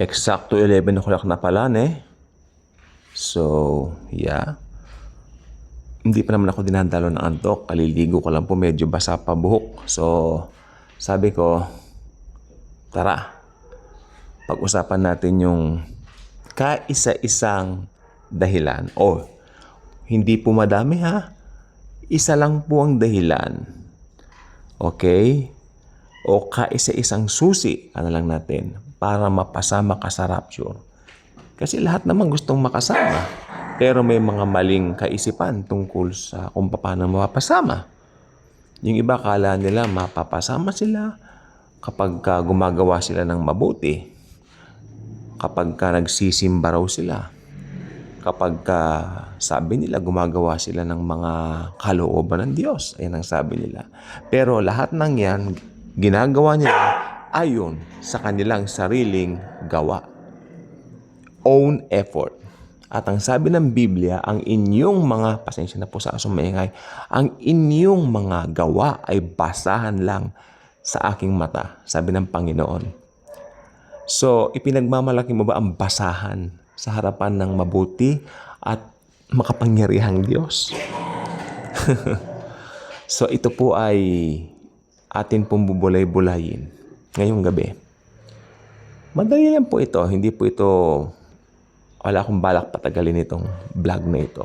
Eksakto 11 o'clock na pala, ne? So, yeah. Hindi pa naman ako dinadalo ng antok. Kaliligo ko lang po, medyo basa pa buhok. So, sabi ko, tara, pag-usapan natin yung kaisa-isang dahilan. O, hindi po madami ha. Isa lang po ang dahilan. Okay? O kaisa-isang susi, ano lang natin, para mapasama ka sa rapture. Kasi lahat naman gustong makasama. Pero may mga maling kaisipan tungkol sa kung paano mapapasama. Yung iba kala nila mapapasama sila kapag ka gumagawa sila ng mabuti. Kapag ka nagsisimba sila. Kapag ka sabi nila gumagawa sila ng mga kalooban ng Diyos. Ayan ang sabi nila. Pero lahat ng yan, ginagawa nila ayon sa kanilang sariling gawa. Own effort. At ang sabi ng Biblia, ang inyong mga, pasensya na po sa sumaingay, ang inyong mga gawa ay basahan lang sa aking mata, sabi ng Panginoon. So, ipinagmamalaki mo ba ang basahan sa harapan ng mabuti at makapangyarihang Diyos? so, ito po ay atin pong bubulay-bulayin ngayong gabi. Madali lang po ito. Hindi po ito, wala akong balak patagalin itong vlog na ito.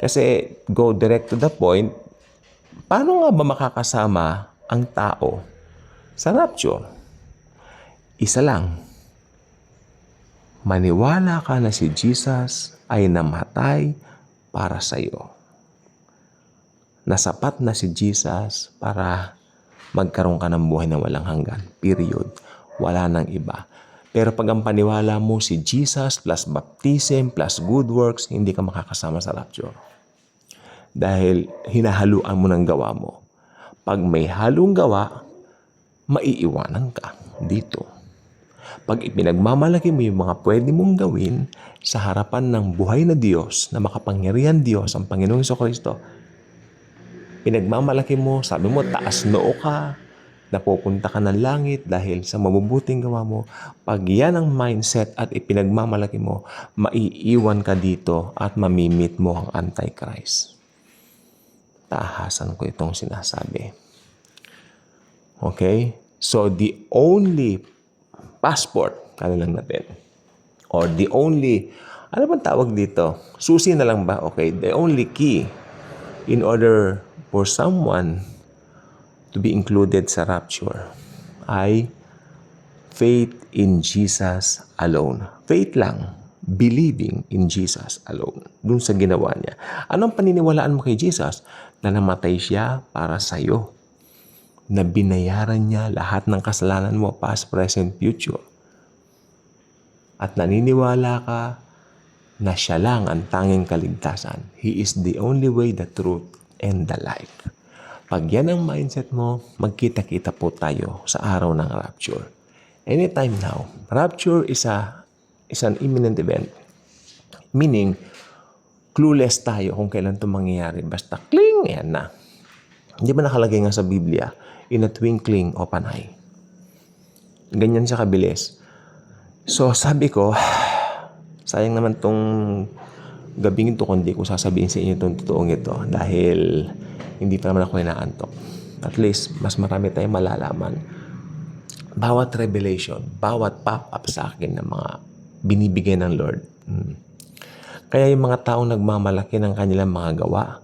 Kasi go direct to the point, paano nga ba makakasama ang tao sa rapture? Isa lang. Maniwala ka na si Jesus ay namatay para sa iyo. Nasapat na si Jesus para magkaroon ka ng buhay na walang hanggan. Period. Wala nang iba. Pero pag ang paniwala mo si Jesus plus baptism plus good works, hindi ka makakasama sa rapture. Dahil hinahaluan mo ng gawa mo. Pag may halong gawa, maiiwanan ka dito. Pag ipinagmamalaki mo yung mga pwede mong gawin sa harapan ng buhay na Diyos, na makapangyarihan Diyos, ang Panginoong Kristo, pinagmamalaki mo, sabi mo, taas noo ka, napupunta ka ng langit dahil sa mabubuting gawa mo. Pag yan ang mindset at ipinagmamalaki mo, maiiwan ka dito at mamimit mo ang Antichrist. Tahasan ko itong sinasabi. Okay? So, the only passport, ano lang natin, or the only, ano bang tawag dito? Susi na lang ba? Okay, the only key in order for someone to be included sa rapture ay faith in Jesus alone. Faith lang. Believing in Jesus alone. Dun sa ginawa niya. Anong paniniwalaan mo kay Jesus? Na namatay siya para sa iyo. Na binayaran niya lahat ng kasalanan mo, past, present, future. At naniniwala ka na siya lang ang tanging kaligtasan. He is the only way, the truth, and the life. Pag yan ang mindset mo, magkita-kita po tayo sa araw ng rapture. Anytime now. Rapture is, a, is an imminent event. Meaning, clueless tayo kung kailan ito mangyayari. Basta kling, yan na. Hindi ba nakalagay nga sa Biblia, in a twinkling of an eye. Ganyan siya kabilis. So, sabi ko, sayang naman tong gabing ito kung di ko sasabihin sa inyo itong totoong ito dahil hindi pa naman ako inaantok. At least, mas marami tayong malalaman. Bawat revelation, bawat pop-up sa akin ng mga binibigay ng Lord. Hmm. Kaya yung mga taong nagmamalaki ng kanilang mga gawa,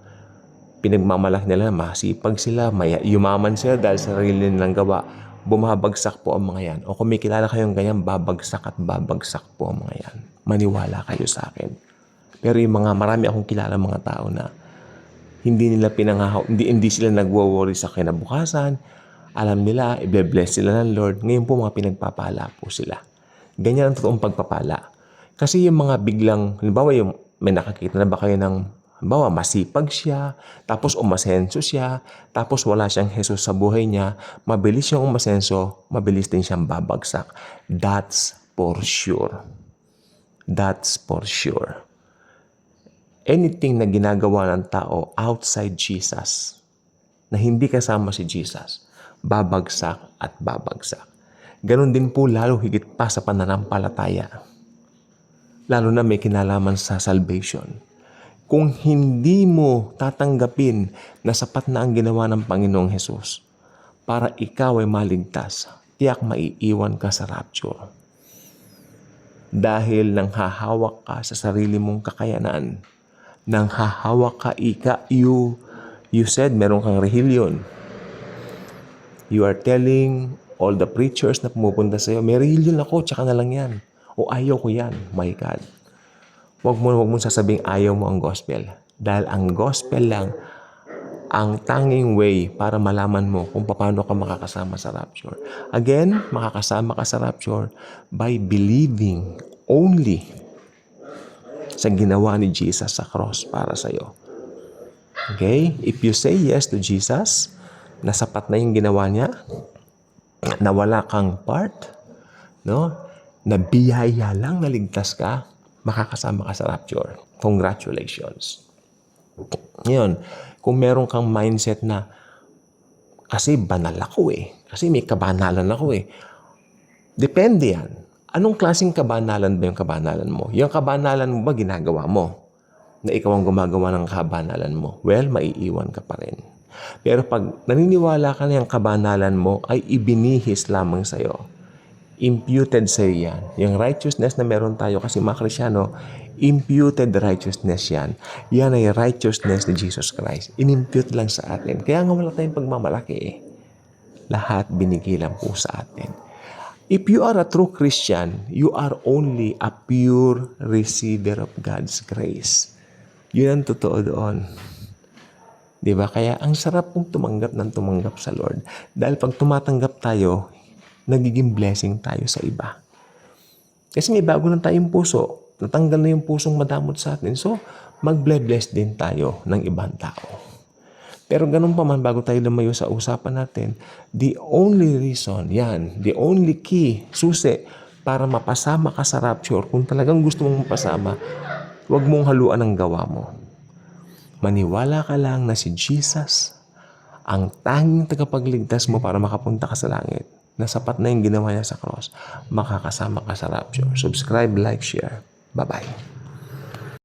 pinagmamalaki nila, masipag sila, may yumaman sila dahil sa sarili nilang gawa, bumabagsak po ang mga yan. O kung may kilala kayong ganyan, babagsak at babagsak po ang mga yan. Maniwala kayo sa akin. Pero yung mga, marami akong kilala mga tao na hindi nila pinangahaw, hindi, hindi sila nagwo-worry sa kinabukasan. Alam nila, i-bless sila ng Lord. Ngayon po mga pinagpapala po sila. Ganyan ang totoong pagpapala. Kasi yung mga biglang, halimbawa yung may nakakita na ba kayo ng, halimbawa masipag siya, tapos umasenso siya, tapos wala siyang Jesus sa buhay niya, mabilis siyang umasenso, mabilis din siyang babagsak. That's for sure. That's for sure anything na ginagawa ng tao outside Jesus, na hindi kasama si Jesus, babagsak at babagsak. Ganon din po lalo higit pa sa pananampalataya. Lalo na may kinalaman sa salvation. Kung hindi mo tatanggapin na sapat na ang ginawa ng Panginoong Hesus para ikaw ay maligtas, tiyak maiiwan ka sa rapture. Dahil nang hahawak ka sa sarili mong kakayanan, nang hahawak ka ika, you, you said meron kang rehilyon. You are telling all the preachers na pumupunta sa'yo, may rehilyon ako, tsaka na lang yan. O ayaw ko yan, my God. Huwag mo, huwag mo sasabing ayaw mo ang gospel. Dahil ang gospel lang ang tanging way para malaman mo kung paano ka makakasama sa rapture. Again, makakasama ka sa rapture by believing only sa ginawa ni Jesus sa cross para sa iyo. Okay? If you say yes to Jesus, na sapat na yung ginawa niya, na wala kang part, no? Na biyaya lang naligtas ka, makakasama ka sa rapture. Congratulations. Ngayon, kung meron kang mindset na kasi banal ako eh. Kasi may kabanalan ako eh. Depende yan. Anong klaseng kabanalan ba yung kabanalan mo? Yung kabanalan mo ba ginagawa mo? Na ikaw ang gumagawa ng kabanalan mo? Well, maiiwan ka pa rin. Pero pag naniniwala ka na yung kabanalan mo ay ibinihis lamang sa'yo, imputed sa yan. Yung righteousness na meron tayo kasi mga Krisyano, imputed righteousness yan. Yan ay righteousness ni Jesus Christ. Inimpute lang sa atin. Kaya nga wala tayong pagmamalaki eh. Lahat binigay lang po sa atin. If you are a true Christian, you are only a pure receiver of God's grace. Yun ang totoo doon. Di ba? Kaya ang sarap pong tumanggap ng tumanggap sa Lord. Dahil pag tumatanggap tayo, nagiging blessing tayo sa iba. Kasi may bago lang tayong puso. Natanggal na yung pusong madamot sa atin. So, mag-bless din tayo ng ibang tao. Pero ganun pa man, bago tayo lumayo sa usapan natin, the only reason, yan, the only key, susi, para mapasama ka sa rapture, kung talagang gusto mong mapasama, huwag mong haluan ang gawa mo. Maniwala ka lang na si Jesus ang tanging tagapagligtas mo para makapunta ka sa langit na sapat na yung ginawa niya sa cross, makakasama ka sa rapture. Subscribe, like, share. Bye-bye.